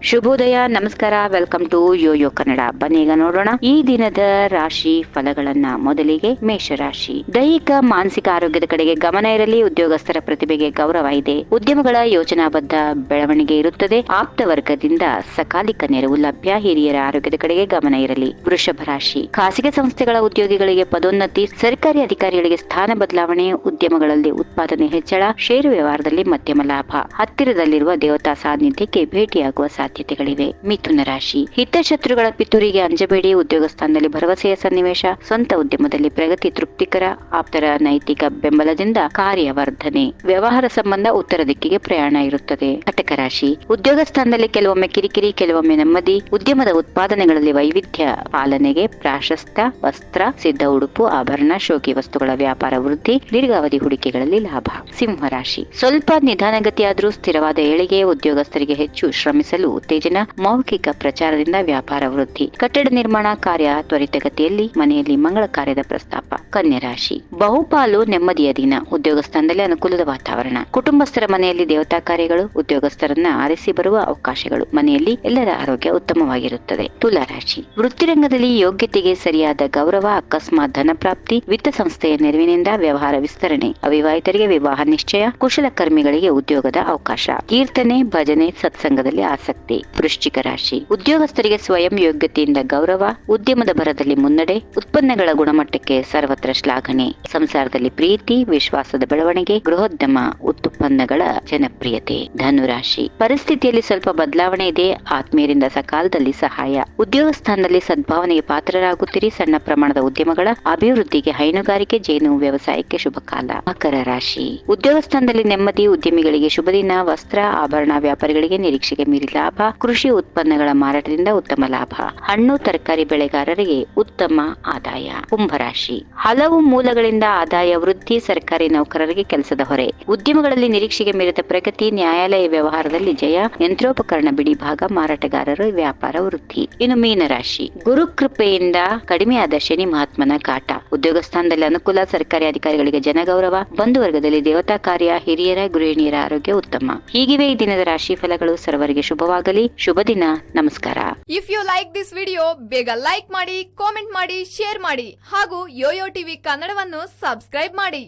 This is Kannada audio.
ಶುಭೋದಯ, ನಮಸ್ಕಾರ, ವೆಲ್ಕಮ್ ಟು ಯೋಯೋ ಕನ್ನಡ. ಬನ್ನಿ ನೋಡೋಣ ಈ ದಿನದ ರಾಶಿ ಫಲಗಳನ್ನ. ಮೊದಲಿಗೆ ಮೇಷರಾಶಿ. ದೈಹಿಕ, ಮಾನಸಿಕ ಆರೋಗ್ಯದ ಕಡೆಗೆ ಗಮನ ಇರಲಿ. ಉದ್ಯೋಗಸ್ಥರ ಪ್ರತಿಭೆಗೆ ಗೌರವ ಇದೆ. ಉದ್ಯಮಗಳ ಯೋಜನಾಬದ್ಧ ಬೆಳವಣಿಗೆ ಇರುತ್ತದೆ. ಆಪ್ತ ವರ್ಗದಿಂದ ಸಕಾಲಿಕ ನೆರವು ಲಭ್ಯ. ಹಿರಿಯರ ಆರೋಗ್ಯದ ಕಡೆಗೆ ಗಮನ ಇರಲಿ. ವೃಷಭ ರಾಶಿ. ಖಾಸಗಿ ಸಂಸ್ಥೆಗಳ ಉದ್ಯೋಗಿಗಳಿಗೆ ಪದೋನ್ನತಿ. ಸರ್ಕಾರಿ ಅಧಿಕಾರಿಗಳಿಗೆ ಸ್ಥಾನ ಬದಲಾವಣೆ. ಉದ್ಯಮಗಳಲ್ಲಿ ಉತ್ಪಾದನೆ ಹೆಚ್ಚಳ. ಷೇರು ವ್ಯವಹಾರದಲ್ಲಿ ಮಧ್ಯಮ ಲಾಭ. ಹತ್ತಿರದಲ್ಲಿರುವ ದೇವತಾ ಸಾನ್ನಿಧ್ಯಕ್ಕೆ ಭೇಟಿಯಾಗುವ ಸಾಧ್ಯತೆಗಳಿವೆ. ಮಿಥುನ ರಾಶಿ. ಹಿತಶತ್ರುಗಳ ಪಿತೂರಿಗೆ ಅಂಜಬೇಡಿ. ಉದ್ಯೋಗ ಸ್ಥಾನದಲ್ಲಿ ಭರವಸೆಯ ಸನ್ನಿವೇಶ. ಸ್ವಂತ ಉದ್ಯಮದಲ್ಲಿ ಪ್ರಗತಿ ತೃಪ್ತಿಕರ, ಆಪ್ತರ ನೈತಿಕ ಬೆಂಬಲದಿಂದ ಕಾರ್ಯವರ್ಧನೆ. ವ್ಯವಹಾರ ಸಂಬಂಧ ಉತ್ತರ ದಿಕ್ಕಿಗೆ ಪ್ರಯಾಣ ಇರುತ್ತದೆ. ಕಟಕ ರಾಶಿ. ಉದ್ಯೋಗ ಸ್ಥಾನದಲ್ಲಿ ಕೆಲವೊಮ್ಮೆ ಕಿರಿಕಿರಿ, ಕೆಲವೊಮ್ಮೆ ನೆಮ್ಮದಿ. ಉದ್ಯಮದ ಉತ್ಪಾದನೆಗಳಲ್ಲಿ ವೈವಿಧ್ಯ ಪಾಲನೆಗೆ ಪ್ರಾಶಸ್ತ್ಯ, ವಸ್ತ್ರ, ಸಿದ್ಧ ಉಡುಪು, ಆಭರಣ, ಶೋಕಿ ವಸ್ತುಗಳ ವ್ಯಾಪಾರ ವೃದ್ಧಿ, ದೀರ್ಘಾವಧಿ ಹೂಡಿಕೆಗಳಲ್ಲಿ ಲಾಭ. ಸಿಂಹ ರಾಶಿ. ಸ್ವಲ್ಪ ನಿಧಾನಗತಿಯಾದರೂ ಸ್ಥಿರವಾದ ಏಳಿಗೆ ಉದ್ಯೋಗಸ್ಥರಿಗೆ ಹೆಚ್ಚು ಶ್ರಮಿಸಲು ಉತ್ತೇಜನ, ಮೌಖಿಕ ಪ್ರಚಾರದಿಂದ ವ್ಯಾಪಾರ ವೃದ್ಧಿ. ಕಟ್ಟಡ ನಿರ್ಮಾಣ ಕಾರ್ಯ ತ್ವರಿತಗತಿಯಲ್ಲಿ, ಮನೆಯಲ್ಲಿ ಮಂಗಳ ಕಾರ್ಯದ ಪ್ರಸ್ತಾಪ. ಕನ್ಯರಾಶಿ ಬಹುಪಾಲು ನೆಮ್ಮದಿಯ ದಿನ. ಉದ್ಯೋಗ ಸ್ಥಾನದಲ್ಲಿ ಅನುಕೂಲದ ವಾತಾವರಣ. ಕುಟುಂಬಸ್ಥರ ಮನೆಯಲ್ಲಿ ದೇವತಾ ಕಾರ್ಯಗಳು, ಉದ್ಯೋಗಸ್ಥರನ್ನ ಆರಿಸಿ ಬರುವ ಅವಕಾಶಗಳು. ಮನೆಯಲ್ಲಿ ಎಲ್ಲರ ಆರೋಗ್ಯ ಉತ್ತಮವಾಗಿರುತ್ತದೆ. ತುಲಾ ರಾಶಿ. ವೃತ್ತಿರಂಗದಲ್ಲಿ ಯೋಗ್ಯತೆಗೆ ಸರಿಯಾದ ಗೌರವ, ಅಕಸ್ಮಾತ್ ಧನ ಪ್ರಾಪ್ತಿ, ವಿತ್ತ ಸಂಸ್ಥೆಯ ನೆರವಿನಿಂದ ವ್ಯವಹಾರ ವಿಸ್ತರಣೆ. ಅವಿವಾಹಿತರಿಗೆ ವಿವಾಹ ನಿಶ್ಚಯ ಕುಶಲಕರ್ಮಿಗಳಿಗೆ ಉದ್ಯೋಗದ ಅವಕಾಶ. ಕೀರ್ತನೆ, ಭಜನೆ, ಸತ್ಸಂಗದಲ್ಲಿ ಆಸಕ್ತಿ. ವೃಶ್ಚಿಕ ರಾಶಿ. ಉದ್ಯೋಗಸ್ಥರಿಗೆ ಸ್ವಯಂ ಯೋಗ್ಯತೆಯಿಂದ ಗೌರವ, ಉದ್ಯಮದ ಭರದಲ್ಲಿ ಮುನ್ನಡೆ, ಉತ್ಪನ್ನಗಳ ಗುಣಮಟ್ಟಕ್ಕೆ ಸರ್ವತ್ರ ಶ್ಲಾಘನೆ. ಸಂಸಾರದಲ್ಲಿ ಪ್ರೀತಿ, ವಿಶ್ವಾಸದ ಬೆಳವಣಿಗೆ, ಗೃಹೋದ್ಯಮ, ಉತ್ಪನ್ನಗಳ ಜನಪ್ರಿಯತೆ. ಧನುರಾಶಿ. ಪರಿಸ್ಥಿತಿಯಲ್ಲಿ ಸ್ವಲ್ಪ ಬದಲಾವಣೆ ಇದೆ. ಆತ್ಮೀಯರಿಂದ ಸಕಾಲದಲ್ಲಿ ಸಹಾಯ. ಉದ್ಯೋಗ ಸ್ಥಾನದಲ್ಲಿ ಸದ್ಭಾವನೆಗೆ ಪಾತ್ರರಾಗುತ್ತೀರಿ. ಸಣ್ಣ ಪ್ರಮಾಣದ ಉದ್ಯಮಗಳ ಅಭಿವೃದ್ಧಿಗೆ ಹೈನುಗಾರಿಕೆ, ಜೇನು ವ್ಯವಸಾಯಕ್ಕೆ ಶುಭ ಕಾಲ. ಮಕರ ರಾಶಿ. ಉದ್ಯೋಗ ಸ್ಥಾನದಲ್ಲಿ ನೆಮ್ಮದಿ, ಉದ್ಯಮಿಗಳಿಗೆ ಶುಭ ದಿನ ವಸ್ತ್ರ, ಆಭರಣ ವ್ಯಾಪಾರಿಗಳಿಗೆ ನಿರೀಕ್ಷೆಗೆ ಮೀರಿ ಲಾಭ. ಕೃಷಿ ಉತ್ಪನ್ನಗಳ ಮಾರಾಟದಿಂದ ಉತ್ತಮ ಲಾಭ. ಹಣ್ಣು, ತರಕಾರಿ ಬೆಳೆಗಾರರಿಗೆ ಉತ್ತಮ ಆದಾಯ. ಕುಂಭರಾಶಿ. ಹಲವು ಮೂಲಗಳಿಂದ ಆದಾಯ ವೃದ್ಧಿ, ಸರ್ಕಾರಿ ನೌಕರರಿಗೆ ಕೆಲಸದ ಹೊರೆ. ಉದ್ಯಮಗಳಲ್ಲಿ ನಿರೀಕ್ಷೆಗೆ ಮೀರಿದ ಪ್ರಗತಿ, ನ್ಯಾಯಾಲಯ ವ್ಯವಹಾರದಲ್ಲಿ ಜಯ, ಯಂತ್ರೋಪಕರಣ ಬಿಡಿ ಭಾಗ, ಮಾರಾಟಗಾರರು, ವ್ಯಾಪಾರ ವೃದ್ಧಿ. ಇನ್ನು ಮೀನರಾಶಿ. ಗುರು ಕೃಪೆಯಿಂದ ಕಡಿಮೆಯಾದ ಶನಿ ಮಹಾತ್ಮನ ಕಾಟ. ಉದ್ಯೋಗ ಸ್ಥಾನದಲ್ಲಿ ಅನುಕೂಲ ಸರ್ಕಾರಿ ಅಧಿಕಾರಿಗಳಿಗೆ ಜನಗೌರವ ಬಂಧು ವರ್ಗದಲ್ಲಿ ದೇವತಾ ಕಾರ್ಯ, ಹಿರಿಯರ, ಗೃಹಿಣಿಯರ ಆರೋಗ್ಯ ಉತ್ತಮ. ಹೀಗಿವೆ ಈ ದಿನದ ರಾಶಿ ಫಲಗಳು. ಸರ್ವರಿಗೆ ಶುಭವಾಗಲಿ. ಶುಭ ದಿನ. ನಮಸ್ಕಾರ. If you like this video ಬೇಗ ಲೈಕ್ ಮಾಡಿ ಕಾಮೆಂಟ್ ಮಾಡಿ ಶೇರ್ ಮಾಡಿ ಹಾಗೂ ಯೋಯೋ ಟಿವಿ ಕನ್ನಡವನ್ನು ಸಬ್ಸ್ಕ್ರೈಬ್ ಮಾಡಿ.